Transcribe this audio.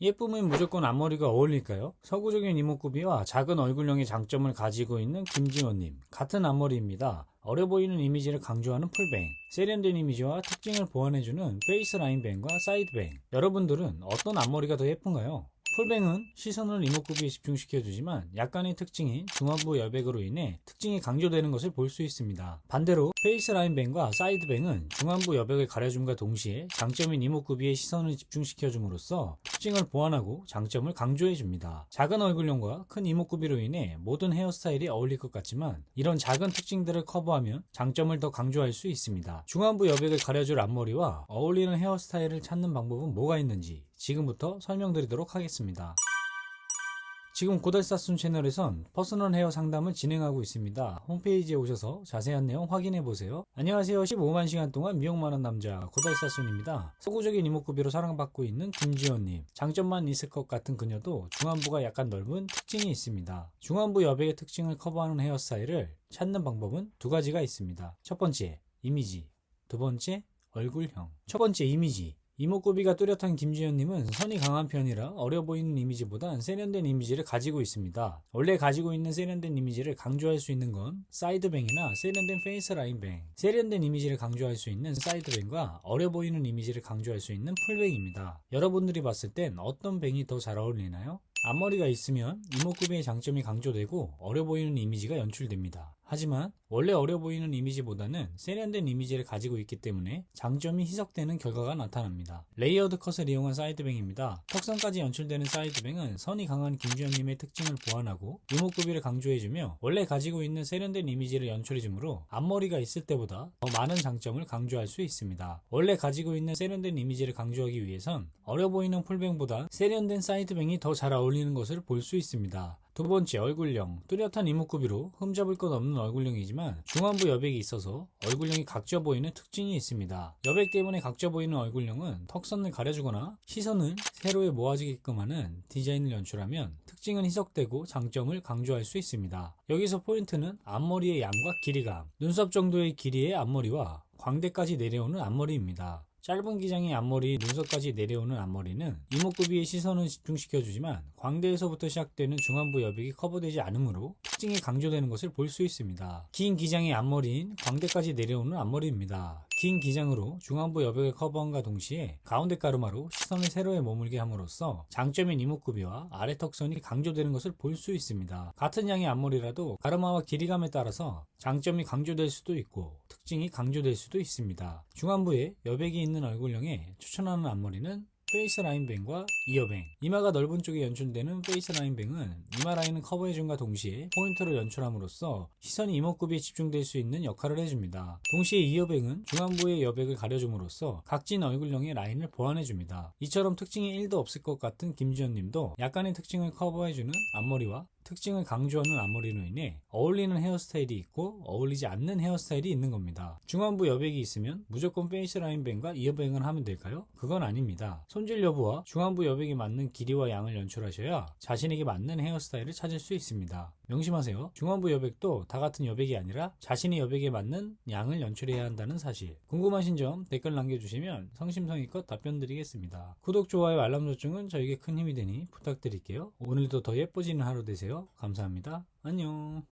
예쁨은 무조건 앞머리가 어울릴까요? 서구적인 이목구비와 작은 얼굴형의 장점을 가지고 있는 김지원님. 같은 앞머리입니다. 어려 보이는 이미지를 강조하는 풀뱅, 세련된 이미지와 특징을 보완해주는 페이스 라인뱅과 사이드뱅. 여러분들은 어떤 앞머리가 더 예쁜가요? 풀뱅은 시선을 이목구비에 집중시켜주지만 약간의 특징인 중안부 여백으로 인해 특징이 강조되는 것을 볼 수 있습니다. 반대로 페이스 라인뱅과 사이드뱅은 중안부 여백을 가려줌과 동시에 장점인 이목구비에 시선을 집중시켜줌으로써 특징을 보완하고 장점을 강조해 줍니다. 작은 얼굴형과 큰 이목구비로 인해 모든 헤어스타일이 어울릴 것 같지만 이런 작은 특징들을 커버하면 장점을 더 강조할 수 있습니다. 중안부 여백을 가려줄 앞머리와 어울리는 헤어스타일을 찾는 방법은 뭐가 있는지 지금부터 설명드리도록 하겠습니다. 지금 고달사순 채널에선 퍼스널 헤어 상담을 진행하고 있습니다. 홈페이지에 오셔서 자세한 내용 확인해 보세요. 안녕하세요. 15만 시간 동안 미용만한 남자 고달사순입니다. 서구적인 이목구비로 사랑받고 있는 김지원님. 장점만 있을 것 같은 그녀도 중안부가 약간 넓은 특징이 있습니다. 중안부 여백의 특징을 커버하는 헤어스타일을 찾는 방법은 두 가지가 있습니다. 첫 번째, 이미지. 두 번째, 얼굴형. 첫 번째, 이미지. 이목구비가 뚜렷한 김지현님은 선이 강한 편이라 어려 보이는 이미지보단 세련된 이미지를 가지고 있습니다. 원래 가지고 있는 세련된 이미지를 강조할 수 있는 건 사이드뱅이나 세련된 페이스 라인뱅. 세련된 이미지를 강조할 수 있는 사이드뱅과 어려 보이는 이미지를 강조할 수 있는 풀뱅입니다. 여러분들이 봤을 땐 어떤 뱅이 더 잘 어울리나요? 앞머리가 있으면 이목구비의 장점이 강조되고 어려 보이는 이미지가 연출됩니다. 하지만 원래 어려 보이는 이미지보다는 세련된 이미지를 가지고 있기 때문에 장점이 희석되는 결과가 나타납니다. 레이어드 컷을 이용한 사이드뱅입니다. 턱선까지 연출되는 사이드뱅은 선이 강한 김주현님의 특징을 보완하고 이목구비를 강조해주며 원래 가지고 있는 세련된 이미지를 연출해주므로 앞머리가 있을 때보다 더 많은 장점을 강조할 수 있습니다. 원래 가지고 있는 세련된 이미지를 강조하기 위해선 어려 보이는 풀뱅보다 세련된 사이드뱅이 더 잘 어울 리는 것을 볼 수 있습니다. 두 번째 얼굴형 뚜렷한 이목구비로 흠잡을 것 없는 얼굴형이지만 중안부 여백이 있어서 얼굴형이 각져 보이는 특징이 있습니다. 여백 때문에 각져 보이는 얼굴형은 턱선을 가려주거나 시선을 세로에 모아지게끔 하는 디자인을 연출하면 특징은 희석되고 장점을 강조할 수 있습니다. 여기서 포인트는 앞머리의 양과 길이감 눈썹 정도의 길이의 앞머리와 광대까지 내려오는 앞머리입니다. 짧은 기장의 앞머리, 눈썹까지 내려오는 앞머리는 이목구비의 시선을 집중시켜주지만 광대에서부터 시작되는 중안부 여백이 커버되지 않으므로 특징이 강조되는 것을 볼 수 있습니다. 긴 기장의 앞머리인 광대까지 내려오는 앞머리입니다. 긴 기장으로 중안부 여백을 커버함과 동시에 가운데 가르마로 시선을 세로에 머물게 함으로써 장점인 이목구비와 아래 턱선이 강조되는 것을 볼 수 있습니다. 같은 양의 앞머리라도 가르마와 길이감에 따라서 장점이 강조될 수도 있고 특징이 강조될 수도 있습니다. 중안부에 여백이 있는 얼굴형에 추천하는 앞머리는 페이스 라인뱅과 이어뱅 이마가 넓은 쪽에 연출되는 페이스 라인뱅은 이마 라인을 커버해줌과 동시에 포인트를 연출함으로써 시선이 이목구비에 집중될 수 있는 역할을 해줍니다. 동시에 이어뱅은 중안부의 여백을 가려줌으로써 각진 얼굴형의 라인을 보완해줍니다. 이처럼 특징이 1도 없을 것 같은 김지현님도 약간의 특징을 커버해주는 앞머리와 특징을 강조하는 앞머리로 인해 어울리는 헤어스타일이 있고 어울리지 않는 헤어스타일이 있는 겁니다. 중안부 여백이 있으면 무조건 페이스 라인뱅과 이어뱅을 하면 될까요? 그건 아닙니다. 손질 여부와 중안부 여백이 맞는 길이와 양을 연출하셔야 자신에게 맞는 헤어스타일을 찾을 수 있습니다. 명심하세요. 중안부 여백도 다 같은 여백이 아니라 자신의 여백에 맞는 양을 연출해야 한다는 사실. 궁금하신 점 댓글 남겨주시면 성심성의껏 답변 드리겠습니다. 구독, 좋아요, 알람 설정은 저에게 큰 힘이 되니 부탁드릴게요. 오늘도 더 예뻐지는 하루 되세요. 감사합니다. 안녕.